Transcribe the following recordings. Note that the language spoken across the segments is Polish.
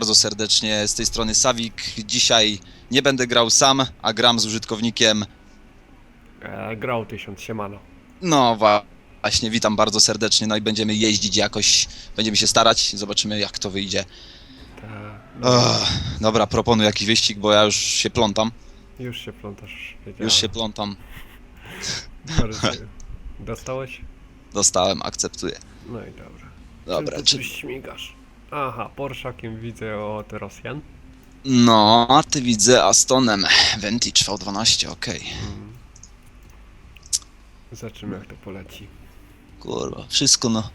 bardzo serdecznie. Z tej strony Sawik. Dzisiaj nie będę grał sam, a gram z użytkownikiem. E, grał tysiąc, siemano. No właśnie, witam bardzo serdecznie. No i będziemy jeździć jakoś, będziemy się starać, zobaczymy jak to wyjdzie. Ta, Ugh, dobra, proponuję jakiś wyścig, bo ja już się plątam. Już się plątasz. wiedziałem. Już się plątam. Dostałeś? Dostałem, akceptuję. No i dobra. Dobra, Czym czy... ty tu śmigasz? Aha, Porszakiem widzę od Rosjan. No, a ty widzę Astonem. Vantage V12, okej. Mm. Zobaczymy jak to poleci. Kurwa, wszystko no.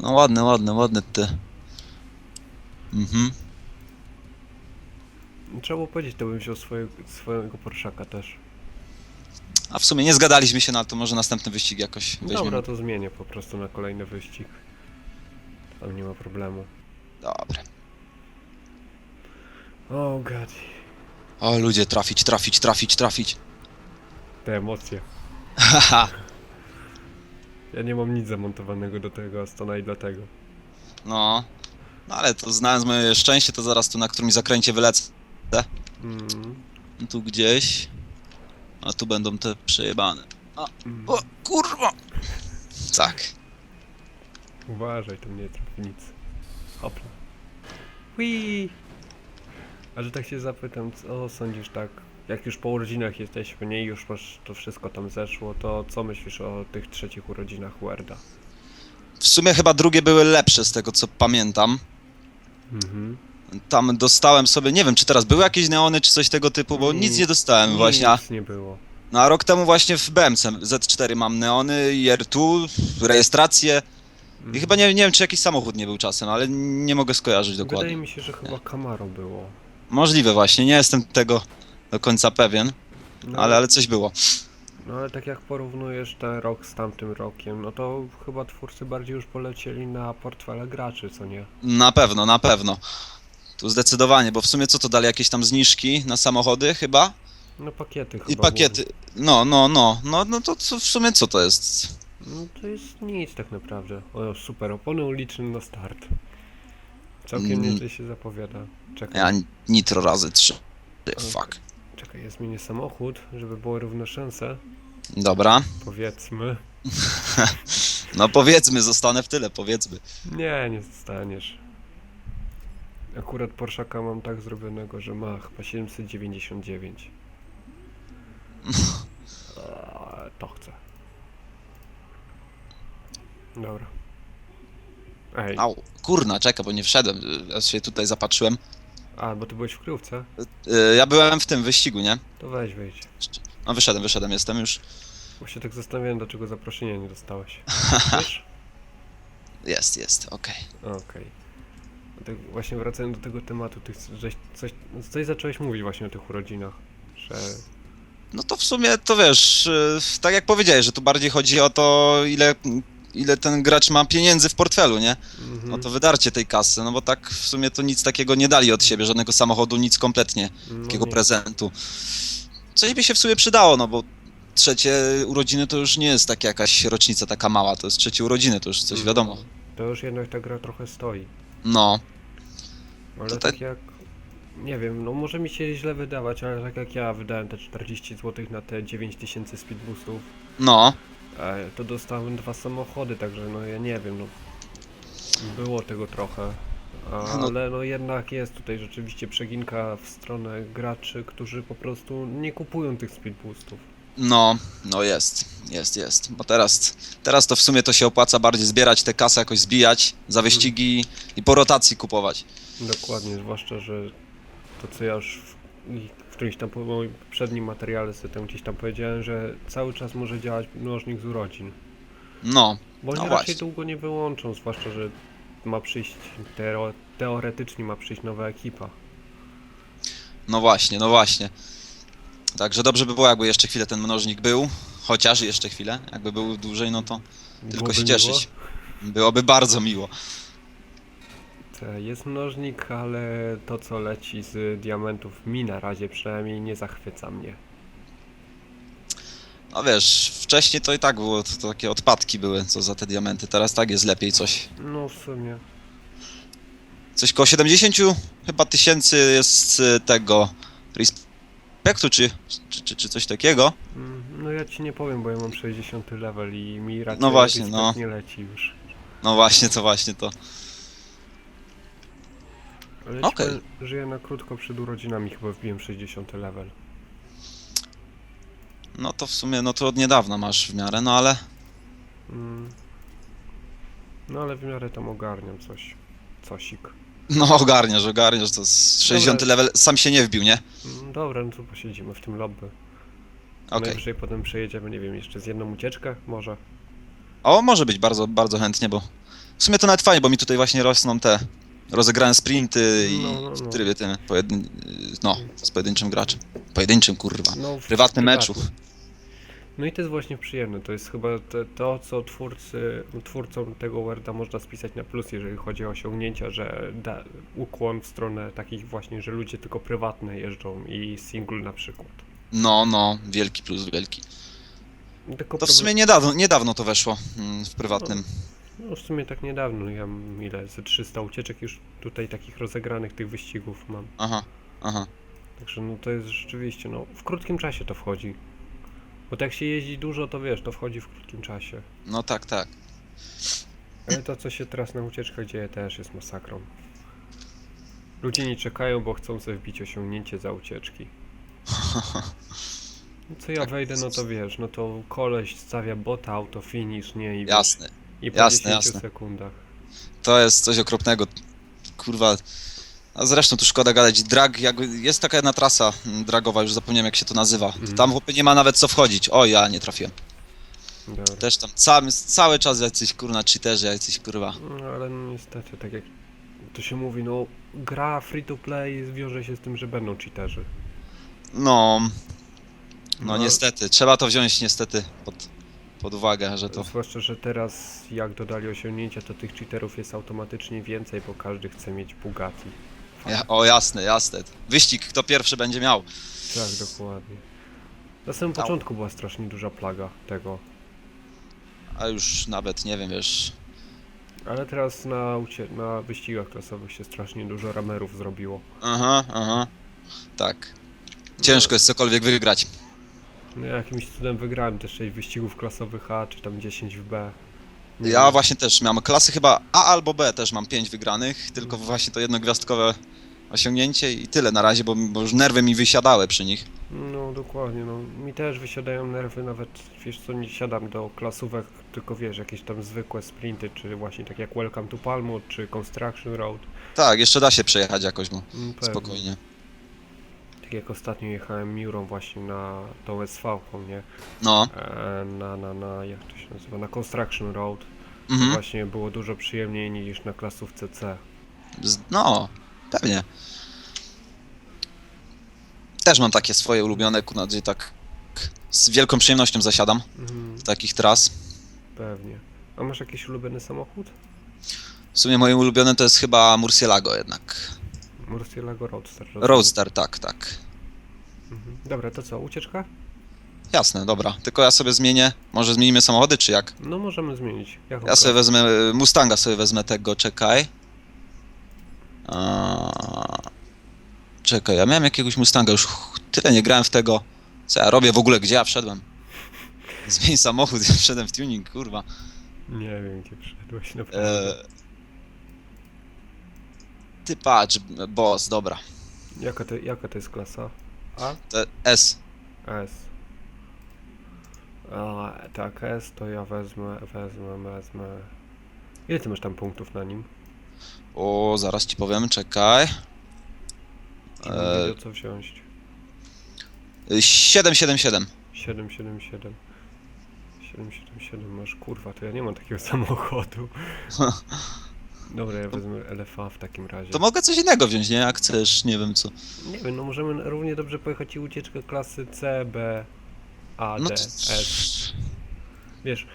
No ładne, ładne, ładne te. Mhm. Trzeba było powiedzieć, to bym wziął swojego, swojego Porszaka też. A w sumie nie zgadaliśmy się na to, może następny wyścig jakoś weźmiemy. Dobra, to zmienię po prostu na kolejny wyścig. Tam nie ma problemu. Dobra. O oh, god. O ludzie, trafić, trafić, trafić, trafić. Te emocje. Haha. Ja nie mam nic zamontowanego do tego Astona i dlatego. No. No ale to znając moje szczęście, to zaraz tu na którymś zakręcie wylecę. Mm. Tu gdzieś. A tu będą te przejebane. Mm. O, kurwa! Tak. Uważaj, to nie trafi nic. Hopla. Whee! A że tak się zapytam, co sądzisz tak, jak już po urodzinach jesteśmy, nie, i już masz to wszystko tam zeszło, to co myślisz o tych trzecich urodzinach Werda? W sumie chyba drugie były lepsze z tego co pamiętam. Mhm. Tam dostałem sobie, nie wiem czy teraz były jakieś neony czy coś tego typu, bo nic nie dostałem właśnie. A, Nic nie było. no a rok temu właśnie w BMC Z4 mam neony, IR2, rejestrację. I chyba nie, nie wiem czy jakiś samochód nie był czasem, ale nie mogę skojarzyć Wydaje dokładnie. mi się, że chyba Camaro było. Możliwe właśnie, nie jestem tego do końca pewien, No, ale, ale coś było. No ale tak jak porównujesz ten rok z tamtym rokiem, no to chyba twórcy bardziej już polecieli na portfele graczy, co nie? Na pewno, na pewno. Tu zdecydowanie, bo w sumie co to dali jakieś tam zniżki na samochody chyba? No pakiety chyba I pakiety. No, no, no, no, no to co, w sumie co to jest? No to jest nic tak naprawdę. O, super, opony uliczne na start. Całkiem Mm. nieźle się zapowiada. Czekaj, Ja nitro razy trzy. Fuck. czekaj, ja zmienię samochód, żeby było równe szanse. Dobra. Powiedzmy. No powiedzmy, zostanę w tyle, powiedzmy. Nie, nie zostaniesz. Akurat Porszaka mam tak zrobionego, że ma chyba 799. Eee, To chcę. Dobra. Ej, Au, kurna, czekaj, bo nie wszedłem. Ja się tutaj zapatrzyłem. a bo ty byłeś w kryjówce? Y, Ja byłem w tym wyścigu, nie? To weź wejdź. No wyszedłem, wyszedłem, jestem już. Bo się tak zastanawiałem, dlaczego zaproszenia nie dostałeś. Wiesz? Jest, jest, okej. Okej. No Tak właśnie wracając do tego tematu, ty chcesz- żeś coś, coś zacząłeś mówić właśnie o tych urodzinach, że... No to w sumie to wiesz, y, tak jak powiedziałeś, że tu bardziej chodzi o to, ile, ile ten gracz ma pieniędzy w portfelu, nie? Mhm, No to wydarcie tej kasy, no bo tak w sumie to nic takiego nie dali od siebie, żadnego samochodu, nic kompletnie, no takiego nie. prezentu. Coś by się w sumie przydało, no bo trzecie urodziny to już nie jest taka jakaś rocznica taka mała, to jest trzecie urodziny, to już coś No, wiadomo. To już jednak ta gra trochę stoi. No, Ale To tak- tak jak... Nie wiem, no może mi się źle wydawać, ale tak jak ja wydałem te 40 zł na te 9000 speed boostów, no, to dostałem dwa samochody, także no ja nie wiem, no... Było tego trochę. No. Ale no jednak jest tutaj rzeczywiście przeginka w stronę graczy, którzy po prostu nie kupują tych speed boostów. no, no jest, jest, jest, bo teraz, teraz to w sumie to się opłaca bardziej zbierać te kasy, jakoś zbijać za wyścigi i po rotacji kupować. Dokładnie, zwłaszcza, że to co ja już w którymś tam po moim poprzednim materiale sobie tam gdzieś tam powiedziałem, że cały czas może działać mnożnik z urodzin. No, Bo oni No raczej właśnie. długo nie wyłączą, zwłaszcza, że ma przyjść, teo, teoretycznie ma przyjść nowa ekipa. no właśnie, no właśnie. Także dobrze by było, jakby jeszcze chwilę ten mnożnik był, chociaż jeszcze chwilę, jakby był dłużej, no to tylko Byłoby się miło. cieszyć. Byłoby bardzo miło. Te, Jest mnożnik, ale to co leci z diamentów mi na razie przynajmniej nie zachwyca mnie. No wiesz, wcześniej to i tak było, to, takie odpadki były, co za te diamenty, teraz tak jest lepiej coś. No w sumie. Coś koło 70 chyba tysięcy jest y, tego respektu, czy, czy, czy, czy coś takiego. Mm, No ja ci nie powiem, bo ja mam 60 level i mi raczej No właśnie, no. nie leci już. No właśnie, to właśnie to. Ale Okej. okay. żyję na krótko przed urodzinami, chyba wbiłem 60 level. No to w sumie, no to od niedawna masz w miarę, no ale... Mm. No ale w miarę tam ogarniam coś. Cosik. No ogarniasz, ogarniasz, to z 60 Dobra. level sam się nie wbił, nie? Mm, Dobra, no to posiedzimy w tym lobby. Okej. Najwyżej potem przejedziemy, nie wiem, jeszcze z jedną ucieczkę może. O, może być bardzo, bardzo chętnie, bo w sumie to nawet fajnie, bo mi tutaj właśnie rosną te rozegrane sprinty i No, no, no. w trybie tym, pojedyn... no, z pojedynczym graczem. Pojedynczym, kurwa. No, w Prywatnym meczu. No i to jest właśnie przyjemne, to jest chyba te, to, co twórcy, twórcom tego Worda można spisać na plus, jeżeli chodzi o osiągnięcia, że da ukłon w stronę takich właśnie, że ludzie tylko prywatne jeżdżą i single na przykład. No, no, wielki plus, wielki. Tylko To w problem- sumie niedawno, niedawno to weszło mm, w prywatnym. No w sumie tak niedawno, ja mam ile, ze 300 ucieczek już tutaj takich rozegranych tych wyścigów mam. Aha, aha. Także no to jest rzeczywiście, no w krótkim czasie to wchodzi. Bo tak jak się jeździ dużo, to wiesz, to wchodzi w krótkim czasie. No tak, tak. Ale to, co się teraz na ucieczkach dzieje, też jest masakrą. Ludzie nie czekają, bo chcą sobie wbić osiągnięcie za ucieczki. No Co ja Tak, wejdę, no to wiesz, no to koleś stawia bota, auto finish, nie? I, wiesz, Jasne. I po jasne, 10 jasne. sekundach. To jest coś okropnego. Kurwa. A zresztą tu szkoda gadać. Drag, jak, jest taka jedna trasa mm, dragowa, już zapomniałem jak się to nazywa. Mhm. Tam chłopie nie ma nawet co wchodzić. O, ja nie trafiłem. Dobra. Też tam cały, cały czas jacyś kurna cheaterzy, jacyś kurwa. No, ale no niestety, tak jak to się mówi, no gra free to play wiąże się z tym, że będą cheaterzy. No. No No. niestety, trzeba to wziąć niestety pod, pod uwagę, że to. Zwłaszcza, że teraz jak dodali osiągnięcia, to tych cheaterów jest automatycznie więcej, bo każdy chce mieć Bugatti. Ja, o jasne, jasne. Wyścig, kto pierwszy będzie miał. Tak, dokładnie. Na samym Au. początku była strasznie duża plaga tego. A już nawet nie wiem, wiesz. Ale teraz na, ucie- na wyścigach klasowych się strasznie dużo ramerów zrobiło. Aha, aha. Tak. Ciężko jest cokolwiek wygrać. No, ja jakimś cudem wygrałem też 6 wyścigów klasowych A, czy tam 10 w B. Nie Ja wiem. właśnie też mam klasy chyba A albo B też mam 5 wygranych, tylko właśnie to jednogwiazdkowe osiągnięcie i tyle na razie, bo, bo już nerwy mi wysiadały przy nich. No dokładnie, no mi też wysiadają nerwy, nawet wiesz co, nie siadam do klasówek, tylko wiesz, jakieś tam zwykłe sprinty, czy właśnie tak jak Welcome to Palmwood, czy Construction Road. Tak, jeszcze da się przejechać jakoś, bo Mm, pewnie. spokojnie. Tak jak ostatnio jechałem Miurą właśnie na tą SV, nie? No, E, na, na, na, jak to się nazywa, na Construction Road. To mhm. właśnie było dużo przyjemniej niż na klasówce C. Z- no, pewnie. Też mam takie swoje ulubione, kurna, gdzie tak z wielką przyjemnością zasiadam Mhm, w takich tras. pewnie. A masz jakiś ulubiony samochód? W sumie moim ulubionym to jest chyba Murcielago jednak. Murcielago Roadster. rozumiem. Roadster, tak, tak. Mhm. Dobra, to co, ucieczka? Jasne, dobra. Tylko ja sobie zmienię. Może zmienimy samochody, czy jak? No możemy zmienić. Ja sobie wezmę e, Mustanga, sobie wezmę tego, czekaj. A... Czekaj, ja miałem jakiegoś Mustanga, już ch- tyle nie grałem w tego. Co ja robię w ogóle, gdzie ja wszedłem? Zmień samochód, ja wszedłem w tuning, kurwa. Nie wiem, gdzie przyszedłeś naprawdę. E... Ty patrz, boss, dobra. Jaka, to, jaka to jest klasa? A? To S. S. A, tak, S to ja wezmę, wezmę, wezmę. Ile ty masz tam punktów na nim? O, zaraz ci powiem, czekaj. Żebym E, wiedział co wziąć. 777. 777. 777 masz, kurwa, to ja nie mam takiego samochodu. Dobra, ja wezmę LFA w takim razie. To mogę coś innego wziąć, nie? Jak chcesz, nie wiem co. Nie wiem, no możemy równie dobrze pojechać i ucieczkę klasy C, B, A, D, No to... S. Wiesz,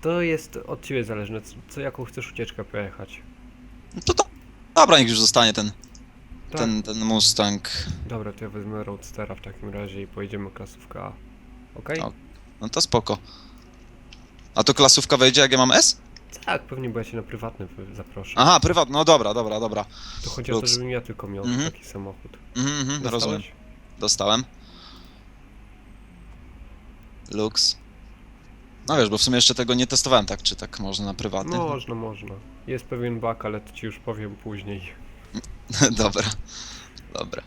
to jest od ciebie zależne, co, co jaką chcesz ucieczkę pojechać. No to do... Dobra, niech już zostanie ten, Tak. ten, ten Mustang. Dobra, to ja wezmę Roadstera w takim razie i pojedziemy klasówka A. Okej? No to spoko. A to klasówka wejdzie jak ja mam S? Tak, pewnie, bo ja się na prywatny wy- zaproszę. Aha, prywatny, no dobra, dobra, dobra. To chodzi o to, Lux. żebym ja tylko miał Mhm. taki samochód. Mhm, mhm, Dostałeś? rozumiem. Dostałem. Lux. No wiesz, bo w sumie jeszcze tego nie testowałem, tak czy tak można na prywatny. Można, można. Jest pewien bug, ale to ci już powiem później. dobra. Dobra.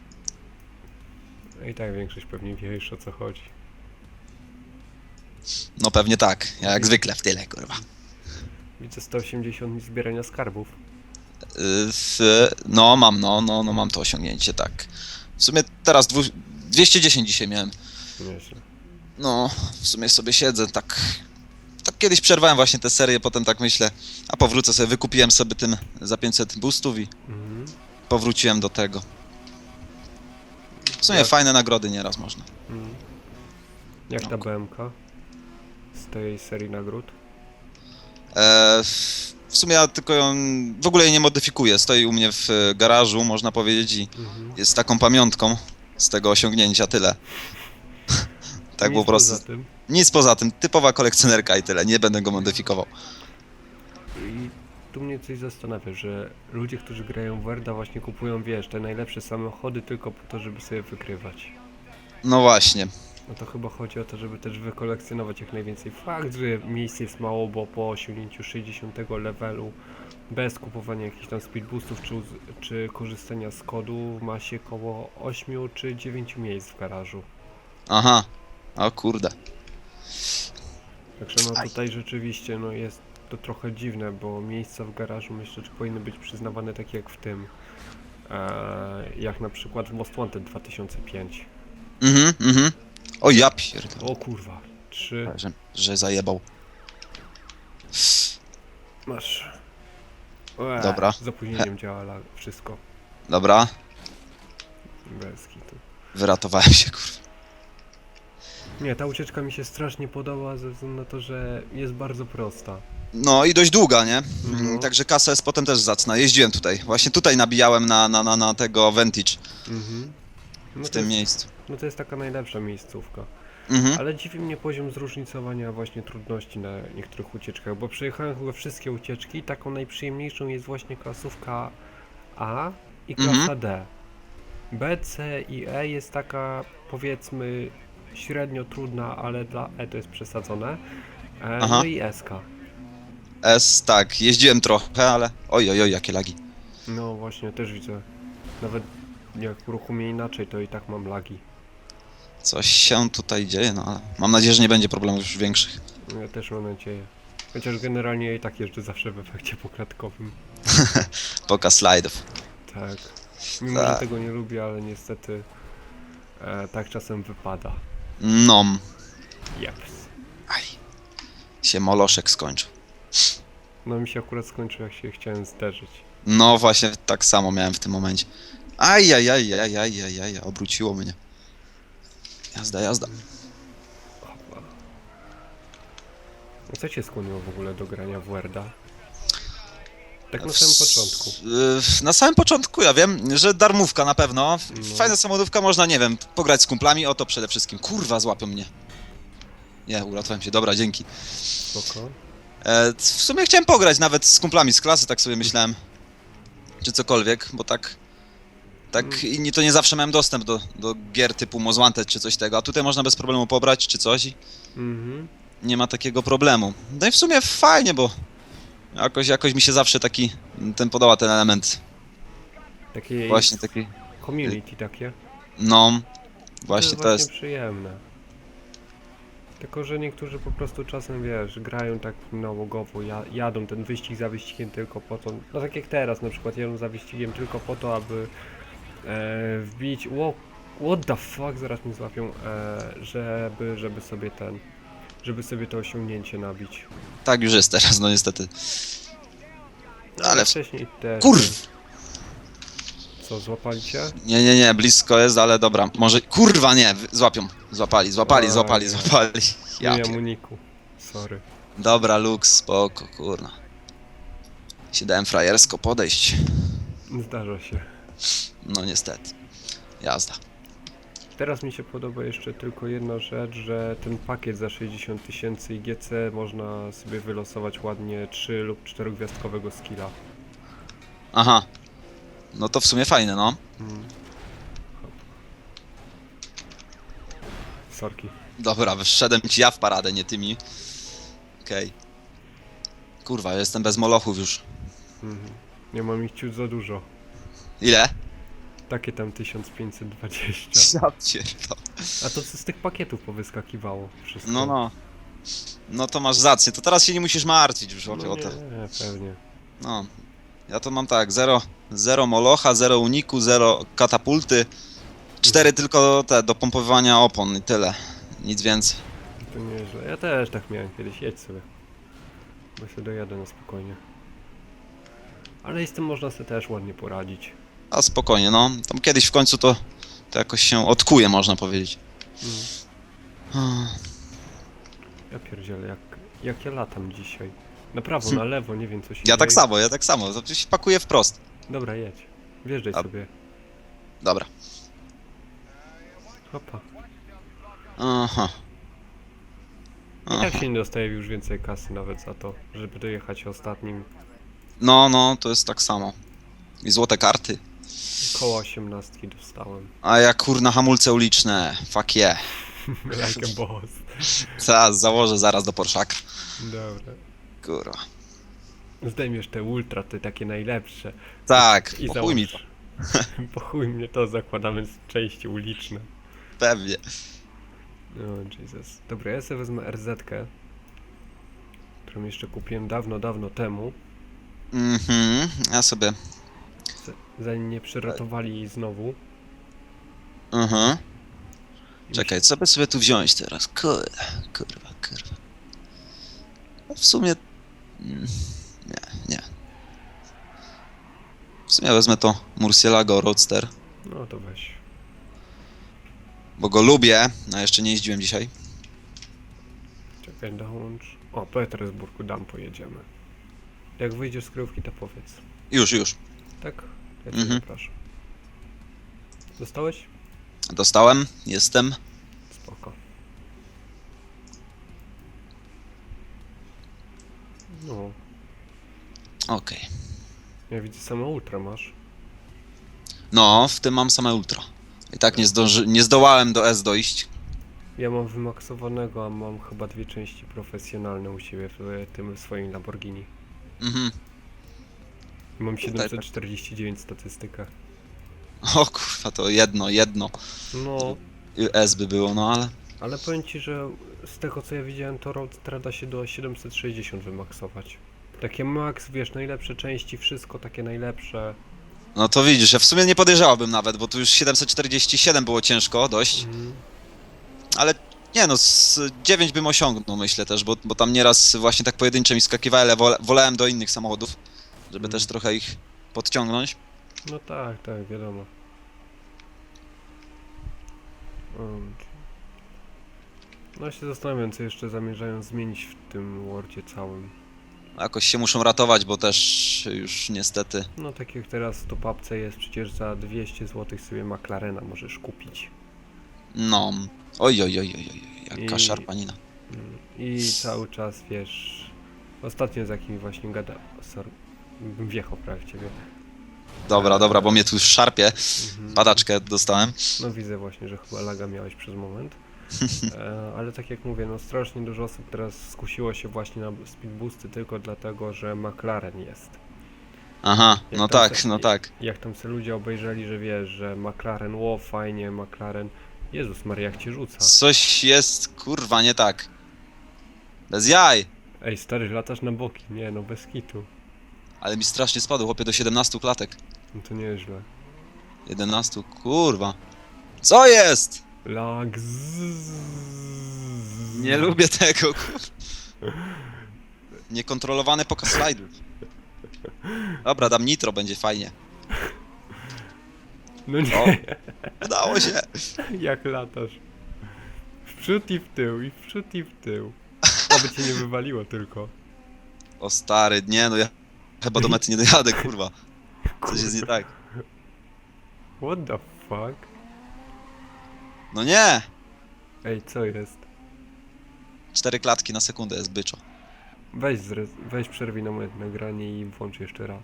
I tak większość pewnie wie już o co chodzi. No pewnie tak. Ja jak zwykle w tyle, kurwa. Widzę 180 dni zbierania skarbów. Y, W, no mam, no, no, no mam to osiągnięcie, tak. W sumie teraz dwu, 210 dzisiaj miałem. Nieźle. No, w sumie sobie siedzę, tak... Tak kiedyś przerwałem właśnie tę serię, potem tak myślę, a powrócę sobie, wykupiłem sobie tym za 500 boostów i Mhm. powróciłem do tego. W sumie fajne nagrody nieraz można. Mhm. Jak No. ta BMK? Z tej serii nagród? E, w sumie ja tylko ją, w ogóle jej nie modyfikuję, stoi u mnie w e, garażu, można powiedzieć, i Mhm. jest taką pamiątką z tego osiągnięcia, tyle. tak Nic po prostu. Poza tym. Nic poza tym, typowa kolekcjonerka i tyle, nie będę go modyfikował. I tu mnie coś zastanawia, że ludzie, którzy grają w Werda właśnie kupują, wiesz, te najlepsze samochody tylko po to, żeby sobie wygrywać. No właśnie. No to chyba chodzi o to, żeby też wykolekcjonować jak najwięcej. Fakt, że miejsc jest mało, bo po osiągnięciu 60 levelu bez kupowania jakichś tam speed boostów czy, czy korzystania z kodu ma się około 8 czy 9 miejsc w garażu. Aha. O kurde. Także no Aj. tutaj rzeczywiście no jest to trochę dziwne, bo miejsca w garażu myślę, że powinny być przyznawane tak jak w tym. E, jak na przykład w Most Wanted 2005. Mhm, mhm. O ja pierdolę, O kurwa. Trzy. że, że zajebał. Masz. Ue, Dobra. Z opóźnieniem działa la- wszystko. Dobra, Bez kitu. wyratowałem się, kurwa. Nie, ta ucieczka mi się strasznie podoba ze względu na to, że jest bardzo prosta. No i dość długa, nie? Mm, No. Także kasa jest potem też zacna. Jeździłem tutaj. Właśnie tutaj nabijałem na, na, na, na tego Vantage Mhm. No w tym jest, miejscu. no to jest taka najlepsza miejscówka. Mhm. Ale dziwi mnie poziom zróżnicowania właśnie trudności na niektórych ucieczkach, bo przejechałem chyba wszystkie ucieczki, taką najprzyjemniejszą jest właśnie klasówka A i klasa Mhm. D. B, C i E jest taka powiedzmy średnio trudna, ale dla E to jest przesadzone. E, no i SK. S, tak, jeździłem trochę, ale oj, oj, oj, jakie lagi. No właśnie, też widzę. Nawet jak uruchomię inaczej, to i tak mam lagi. Coś się tutaj dzieje, no ale mam nadzieję, że nie będzie problemów już większych. Ja też mam nadzieję. Chociaż generalnie ja i tak jeżdżę zawsze w efekcie poklatkowym. Pokaz slajdów. Tak. Mimo, że Tak. tego nie lubię, ale niestety e, tak czasem wypada. Nom. Jeps. Aj. Się moloszek skończył. No mi się akurat skończył, jak się chciałem zderzyć. No właśnie, tak samo miałem w tym momencie. Aj, aj, aj, aj, aj, aj, aj, obróciło mnie. Jazda, jazda. Co cię skłoniło w ogóle do grania w Worda? Tak na samym początku. Y, Na samym początku ja wiem, że darmówka na pewno. No. Fajna samochodówka, można, nie wiem, pograć z kumplami, o to przede wszystkim. Kurwa, złapią mnie. Nie, uratowałem się, dobra, dzięki. Spoko. E, w sumie chciałem pograć nawet z kumplami z klasy, tak sobie myślałem. Czy cokolwiek, bo tak. Tak, Mm. inni to nie zawsze miałem dostęp do, do gier typu Most Wanted czy coś tego, a tutaj można bez problemu pobrać czy coś i Mhm. nie ma takiego problemu. No i w sumie fajnie, bo jakoś, jakoś mi się zawsze taki, ten podoba ten element. Takie Właśnie taki, community takie. no, właśnie to to jest jest, właśnie przyjemne. Tylko, że niektórzy po prostu czasem, wiesz, grają tak nałogowo, ja, jadą ten wyścig za wyścigiem tylko po to, no tak jak teraz na przykład, jadą za wyścigiem tylko po to, aby e, wbić, wo, what the fuck, zaraz mi złapią, e, żeby, żeby sobie ten, żeby sobie to osiągnięcie nabić. tak już jest teraz, no niestety. No, Ale- wcześniej też. Kurw! Co, złapali cię? Nie, nie, nie, blisko jest, ale dobra, może, kurwa nie, wy- złapią, złapali, złapali, Oj, złapali, złapali. Ja nie, pier- Muniku. Sorry. Dobra, Lux, spoko, kurna. Się dałem frajersko podejść. Zdarza się. No niestety. Jazda. Teraz mi się podoba jeszcze tylko jedna rzecz, że ten pakiet za 60 tysięcy i GC można sobie wylosować ładnie 3 lub 4 gwiazdkowego skilla. Aha. No to w sumie fajne, no. Mm. Hop. Sorki. Dobra, wszedłem ci ja w paradę, nie tymi. Okej. Kurwa, ja jestem bez molochów już. Mhm. Nie mam ich ciut za dużo. Ile? Takie tam 1520. Ja pierdolę. A to co z tych pakietów powyskakiwało wszystko. No, no. No to masz rację, to teraz się nie musisz martwić już o, No o to. nie, pewnie. No. Ja to mam tak, zero, zero molocha, zero uniku, zero katapulty. Cztery tylko te do pompowywania opon i tyle. Nic więcej. To nieźle. Ja też tak miałem kiedyś, jedź sobie. Bo się dojadę na spokojnie. Ale z tym można sobie też ładnie poradzić. A spokojnie, no. Tam kiedyś w końcu to, to jakoś się odkuje, można powiedzieć. Mm. Ja pierdzielę, jak, jak ja latam dzisiaj. Na prawo, na lewo, nie wiem co się Ja tak dzieje. samo, ja tak samo. To się pakuje wprost. Dobra, jedź. Wjeżdżaj A- sobie. Dobra. Hopa. Aha. I tak Aha. się nie dostaje już więcej kasy nawet za to, żeby dojechać ostatnim No, no, to jest tak samo. I złote karty. Koło osiemnastki dostałem. A ja kurna hamulce uliczne. Fuck yeah. like a boss. Teraz założę zaraz do Porszaka. Dobra. Kurwa. Zdejmiesz te ultra, te takie najlepsze. Tak, I po chuj mi to. załóż. Po chuj mnie to zakładamy z części uliczne. Pewnie. O Jesus. Dobra, ja sobie wezmę RZ-kę, którą jeszcze kupiłem dawno, dawno temu, Mhm, ja sobie. Zanim mnie przyratowali znowu. Mhm. Czekaj, co by sobie tu wziąć teraz? Kurwa, kurwa, kurwa. No w sumie... mm, Nie, nie. W sumie wezmę to Murcielago Roadster, No to weź. bo go lubię, a jeszcze nie jeździłem dzisiaj. Czekaj, dołącz. O, Petersburgu dam pojedziemy. Jak wyjdziesz z kryjówki, to powiedz. Już, już. Tak? Ja cię Mhm. zapraszam. Dostałeś? Dostałem, jestem. Spoko. No, Okej. ja widzę same ultra masz. No, w tym mam same ultra. I tak nie, zdąży, nie zdołałem do S dojść. Ja mam wymaksowanego, a mam chyba dwie części profesjonalne u siebie w tym swoim Lamborghini. Mhm. I Mam Tutaj tak. 749 statystykę. O kurwa, to jedno, jedno. No, S by było, no ale... ale powiem ci, że z tego co ja widziałem, to Roadstera da się do 760 wymaksować. Takie max, wiesz, najlepsze części, wszystko takie najlepsze. No to widzisz, ja w sumie nie podejrzewałbym nawet, bo tu już 747 było ciężko dość. Mhm. Ale nie no, z 9 bym osiągnął myślę też, bo, bo tam nieraz właśnie tak pojedyncze mi skakiwały, ale wolałem do innych samochodów, żeby też trochę ich podciągnąć. No tak, tak, wiadomo. Um, No ja się zastanawiam, co jeszcze zamierzają zmienić w tym Wordzie całym. Jakoś się muszą ratować, bo też już niestety... No tak jak teraz w topapce jest, przecież za 200 zł sobie McLarena możesz kupić. No... Oj, oj, oj, oj, oj, jaka I- szarpanina. Mm, I cały czas, wiesz... Ostatnio z jakimi właśnie gada... Sorry, bym wjechał prawie w ciebie. Dobra, dobra, bo mnie tu szarpie. Mhm. Padaczkę dostałem. No widzę właśnie, że chyba laga miałeś przez moment. E, ale tak jak mówię, no strasznie dużo osób teraz skusiło się właśnie na speedboosty tylko dlatego, że McLaren jest. Aha, Jak no tam tak, se- no tak. Jak tam se ludzie obejrzeli, że wiesz, że McLaren, ło fajnie, McLaren. Jezus Maria, jak cię rzuca. Coś jest, kurwa, nie tak. Bez jaj. Ej, stary, latasz na boki. Nie, no bez kitu. Ale mi strasznie spadł, chłopie, do 17 klatek. No to nieźle. 11, kurwa. Co jest? Lag. zzz. Nie lubię tego, kurwa. Niekontrolowany pokaz slajdów. Dobra, dam nitro, będzie fajnie. No O. nie, Udało się. jak latasz. W przód i w tył, i w przód i w tył. Aby cię nie wywaliło tylko. O stary, nie no, ja chyba do mety nie dojadę, kurwa. Coś jest nie tak. What the fuck? No nie! Ej, co jest? Cztery klatki na sekundę jest byczo. Weź, zre... Weź przerwij na moment nagranie i włącz jeszcze raz.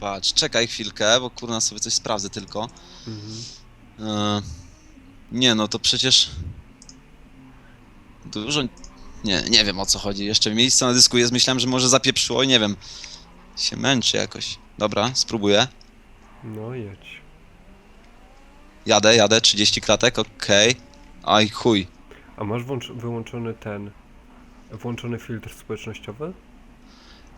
Patrz, czekaj chwilkę, bo kurna sobie coś sprawdzę tylko. Mhm. Eee, nie no, to przecież... Dużo... Nie, nie wiem o co chodzi. Jeszcze miejsce na dysku jest, myślałem, że może zapieprzyło i nie wiem. Się męczy jakoś. Dobra, spróbuję. No jedź. Jadę, jadę, 30 klatek, okej. Aj chuj. A masz włącz... wyłączony ten... Włączony filtr społecznościowy?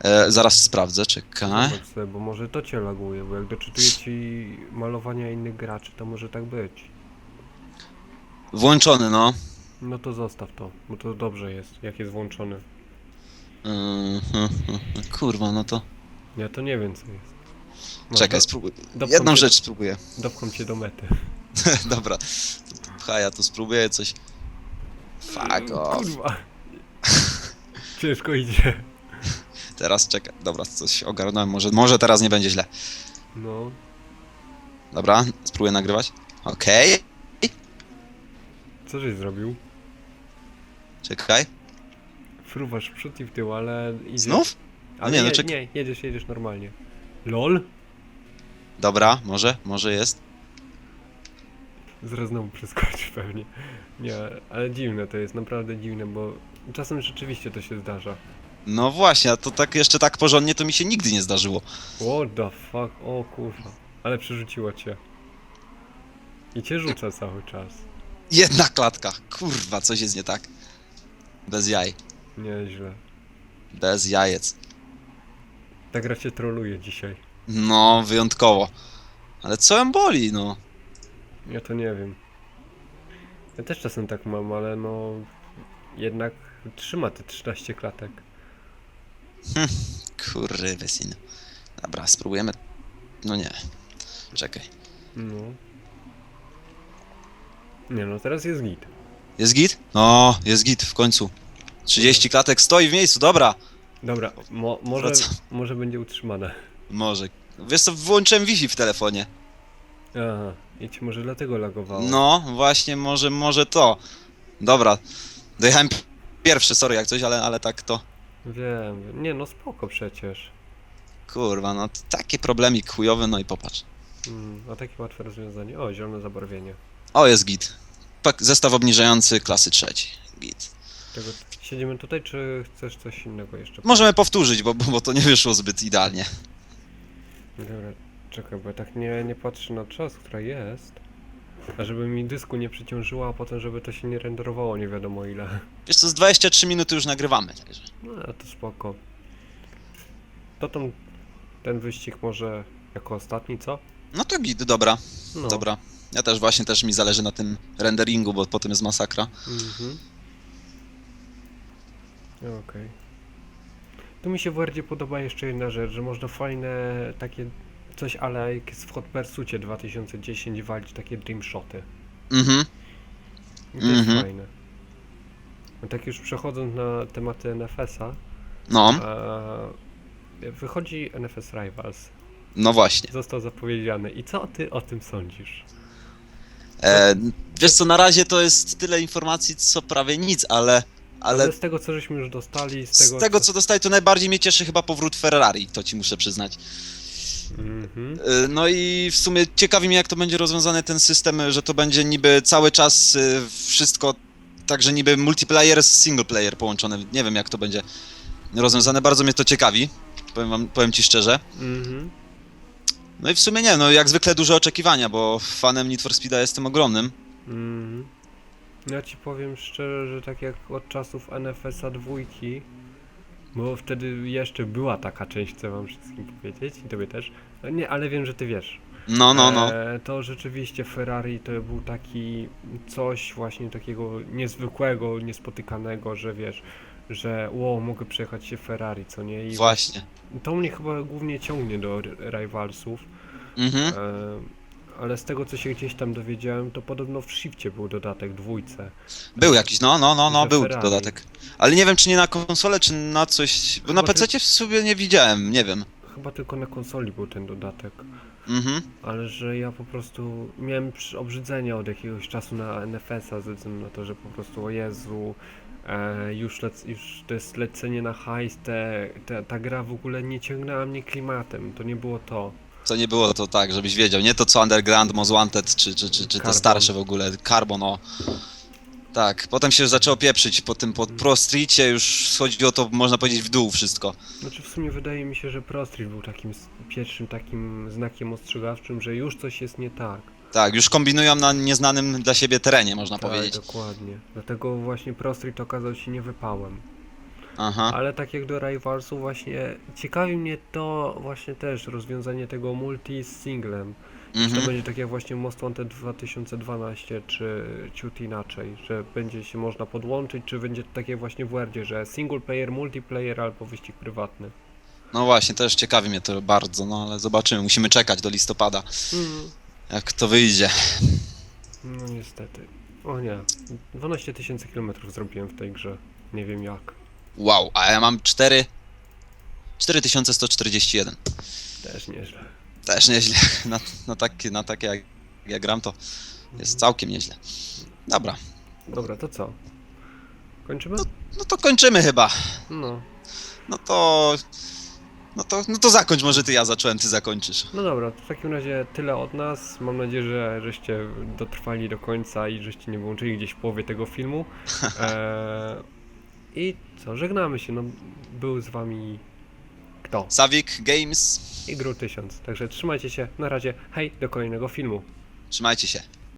E, zaraz sprawdzę, czekaj. Zobacz sobie, bo może to cię laguje, bo jak doczytuje ci malowania innych graczy, to może tak być. Włączony, no. No to zostaw to, bo to dobrze jest, jak jest włączony. Mhm, Kurwa, no to... Ja to nie wiem co jest. No, Czekaj, do- dopcham Jedną cię- rzecz spróbuję. Dopcham cię do mety. Dobra. Pchaj, ja tu spróbuję coś. Fuck off. Kurwa. Ciężko idzie. Teraz czekaj. Dobra, coś ogarnąłem. Może, może teraz nie będzie źle. No. Dobra, spróbuję nagrywać. Okej. Co żeś zrobił? Czekaj. Fruwasz w przód i w tył, ale idzie. Znów? Ale Nie, no czek- nie, jedziesz, jedziesz normalnie. LOL? Dobra, może, może jest. Zaraz znowu przeskoczysz pewnie. Nie, ale dziwne to jest, naprawdę dziwne, bo czasem rzeczywiście to się zdarza. No właśnie, a to tak jeszcze tak porządnie to mi się nigdy nie zdarzyło. What the fuck, o kurwa. Ale przerzuciło cię. I cię rzuca cały czas. Jedna klatka. Kurwa, coś jest nie tak. Bez jaj. Nieźle. Bez jajec. Ta gra cię troluje dzisiaj. No, wyjątkowo. Ale co ją boli, no? Ja to nie wiem. Ja też czasem tak mam, ale no... Jednak trzyma te 13 klatek. Kurwy syn. Dobra, spróbujemy. No nie. Czekaj. No. Nie no, teraz jest git. Jest git? No, jest git w końcu. 30 klatek stoi w miejscu, dobra. Dobra, mo może, Wraca. może będzie utrzymane. Może. Wiesz co, włączyłem Wi-Fi w telefonie. Aha, i ci może dlatego lagowało. No, właśnie, może, może to. Dobra. Dojechałem p- pierwszy, sorry jak coś, ale, ale tak to. Wiem, nie no spoko przecież. Kurwa, no takie problemik chujowy, no i popatrz. Mm, a takie łatwe rozwiązanie. O, zielone zabarwienie. O, jest git. Zestaw obniżający klasy trzeciej. Git. Tego, siedzimy tutaj, czy chcesz coś innego jeszcze? Możemy powtórzyć, bo, bo, bo to nie wyszło zbyt idealnie. Dobra, czekaj, bo ja tak nie, nie patrzę na czas, która jest. A żeby mi dysku nie przyciążyło, a potem żeby to się nie renderowało nie wiadomo ile. Wiesz co, z 23 minuty już nagrywamy, także. No, a to spoko. To tam, ten wyścig może jako ostatni, co? No to git, dobra, No. dobra. Ja też właśnie też mi zależy na tym renderingu, bo potem jest masakra. Mhm. Okej. Tu mi się bardziej podoba jeszcze jedna rzecz, że można fajne takie coś ale jak jest w Hot Pursuicie 2010 walić takie dreamshoty. Mhm. I to jest Mhm. fajne. A tak już przechodząc na tematy NFS-a, No, a wychodzi NFS Rivals. no właśnie. Został zapowiedziany. I co ty o tym sądzisz? E, wiesz co, na razie to jest tyle informacji, co prawie nic, ale... Ale Ale z tego co żeśmy już dostali, z z tego, tego, co dostaję, to najbardziej mnie cieszy chyba powrót Ferrari, to ci muszę przyznać. Mhm. E, No i w sumie ciekawi mnie, jak to będzie rozwiązany ten system, że to będzie niby cały czas e, wszystko, także niby multiplayer z single player połączone. Nie wiem, jak to będzie rozwiązane, bardzo mnie to ciekawi, powiem, wam, powiem ci szczerze. Mhm. No i w sumie nie, no jak zwykle duże oczekiwania, bo fanem Need for Speeda jestem ogromnym. Mhm. Ja ci powiem szczerze, że tak jak od czasów NFS-a dwójki, bo wtedy jeszcze była taka część, chcę wam wszystkim powiedzieć i tobie też. No Nie, ale wiem, że ty wiesz. No, no, no. E, to rzeczywiście Ferrari to był taki coś właśnie takiego niezwykłego, niespotykanego, że wiesz, że ło, mogę przejechać się Ferrari, co nie? I Właśnie. To mnie chyba głównie ciągnie do Rivalsów. Mhm. E, ale z tego co się gdzieś tam dowiedziałem, to podobno w Shifcie był dodatek dwójce. Był jakiś, no, no, no, no, był Ferrari. dodatek. Ale nie wiem, czy nie na konsolę, czy na coś, bo na Chyba, że- PC w sobie nie widziałem, nie wiem. chyba tylko na konsoli był ten dodatek. Mhm. Ale że ja po prostu miałem przy- obrzydzenie od jakiegoś czasu na NFS-a ze względu na to, że po prostu o Jezu, e, już, lec, już to jest lecenie na hajs, te, te, ta gra w ogóle nie ciągnęła mnie klimatem, to nie było to. Co nie było to tak, żebyś wiedział. Nie to co Underground, Most Wanted, czy, czy, czy, czy te Carbon. starsze w ogóle. Carbon, o. Tak, potem się już zaczęło pieprzyć. Po tym po Pro Streetie już schodziło to, można powiedzieć, w dół wszystko. Znaczy w sumie wydaje mi się, że Pro Street był takim s- pierwszym takim znakiem ostrzegawczym, że już coś jest nie tak. Tak, już kombinują na nieznanym dla siebie terenie, można tak, powiedzieć. dokładnie. Dlatego właśnie Pro Street okazał się niewypałem. Aha. Ale tak jak do Rivalsu właśnie ciekawi mnie to właśnie też rozwiązanie tego multi z singlem. Czy to Mhm. będzie tak jak właśnie Most Wanted 2012, czy ciut inaczej, że będzie się można podłączyć, czy będzie to takie właśnie w Wordzie, że single player, multiplayer albo wyścig prywatny. No właśnie, też ciekawi mnie to bardzo, no ale zobaczymy. Musimy czekać do listopada, Mm. Jak to wyjdzie. No niestety. O nie, 12 tysięcy kilometrów zrobiłem w tej grze. Nie wiem jak. Wow, a ja mam 4... 4141. Też nieźle. Też nieźle. Na, na takie, na takie jak ja gram to jest całkiem nieźle. Dobra, Dobra, to co? Kończymy? no to kończymy chyba. No. No to... No to, no to zakończ, może ty ja zacząłem, ty zakończysz. No dobra, to w takim razie tyle od nas. Mam nadzieję, że żeście dotrwali do końca i żeście nie wyłączyli gdzieś w połowie tego filmu. Eee, I co, żegnamy się. No, był z wami kto? Savik Games, I Gru 1000. Także trzymajcie się. Na razie. Hej, do kolejnego filmu. trzymajcie się.